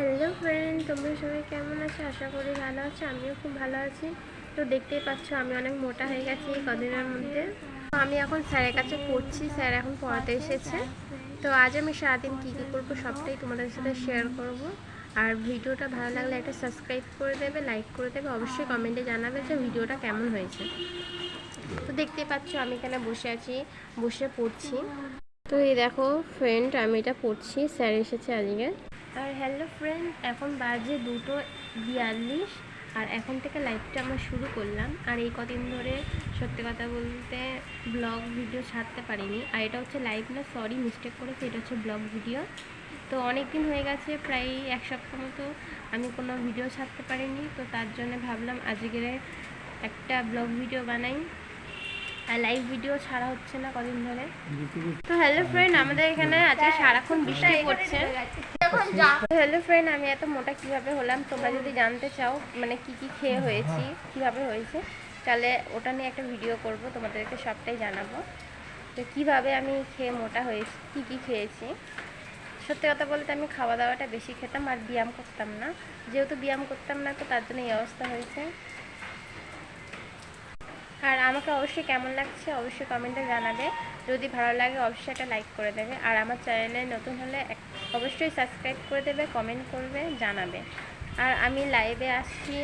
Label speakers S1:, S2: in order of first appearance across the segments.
S1: Hello friend তোমরা সবাই কেমন আছো? আশা করি ভালো আছো, আমিও খুব ভালো আছি। তো দেখতেই পাচ্ছ, আমি অনেক মোটা হয়ে গেছি কদিনের মধ্যে। তো আমি এখন স্যারের কাছে পড়ছি, স্যার এখন পড়াতে এসেছে। তো আজ আমি সারাদিন কী কী করব সবটাই তোমাদের সাথে শেয়ার করব। আর ভিডিওটা ভালো লাগলে একটা সাবস্ক্রাইব করে দেবে লাইক করে দেবে, অবশ্যই কমেন্টে জানাবে যে ভিডিওটা কেমন হয়েছে। তো দেখতেই পাচ্ছ, আমি এখানে বসে আছি, বসে পড়ছি। তো এই দেখো ফ্রেন্ড আমি এটা পড়ছি, স্যার এসেছে আজকে। আর হ্যালো ফ্রেন্ড এখন বাজে দুটো বিয়াল্লিশ আর এখন থেকে লাইভটা আমরা শুরু করলাম। আর এই কদিন ধরে সত্যি কথা বলতে ব্লগ ভিডিও ছাড়তে পারিনি। আর এটা হচ্ছে লাইভ না সরি মিস্টেক করেছি এটা হচ্ছে ব্লগ ভিডিও তো অনেক দিন হয়ে গেছে প্রায় এক সপ্তাহ মতো আমি কোনো ভিডিও ছাড়তে পারিনি। তো তার জন্য ভাবলাম আজকের একটা ব্লগ ভিডিও বানাই। আর লাইভ ভিডিও ছাড়া হচ্ছে না কদিন ধরে। তো হ্যালো ফ্রেন্ড আমাদের এখানে আজকে সারাক্ষণ বৃষ্টি পড়ছে। হ্যালো ফ্রেন্ড আমি এত মোটা কীভাবে হলাম? তোমরা যদি জানতে চাও মানে কি কি খেয়ে হয়েছি, কীভাবে হয়েছে, তাহলে ওটা নিয়ে একটা ভিডিও করব, তোমাদেরকে সবটাই জানাব। তো কীভাবে আমি খেয়ে মোটা হয়েছি, কি কি খেয়েছি? সত্যি কথা বলতে আমি খাওয়া দাওয়াটা বেশি খেতাম আর ব্যায়াম করতাম না। যেহেতু ব্যায়াম করতাম না, তো তার জন্য এই অবস্থা হয়েছে। আর আমাকে অবশ্যই কেমন লাগছে অবশ্যই কমেন্টে জানাবে। যদি ভালো লাগে, অবশ্যই একটা লাইক করে দেবে। আর আমার চ্যানেলে নতুন হলে অবশ্যই সাবস্ক্রাইব করে দেবে কমেন্ট করবে, জানাবে। আর আমি লাইভে আসছি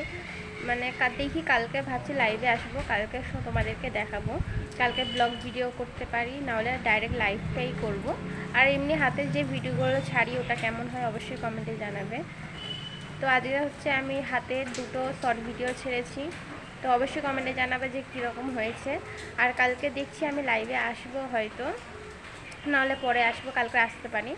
S1: মানে দেখি কালকে ভাবছি লাইভে আসব, কালকে তোমাদেরকে দেখাবো। কালকে ব্লগ ভিডিও করতে পারি, নাহলে ডাইরেক্ট লাইভটাই করব। আর এমনি হাতের যে ভিডিওগুলো ছাড়ি, ওটা কেমন হয় অবশ্যই কমেন্টে জানাবে। তো আজকে হচ্ছে আমি হাতের দুটো শর্ট ভিডিও ছেড়েছি। তো অবশ্যই কমেন্টে জানাবে যে কীরকম হয়েছে। আর কালকে দেখছি আমি লাইভে আসব হয়তো। নাহলে পরে আসব, কালকে আসতে পারি।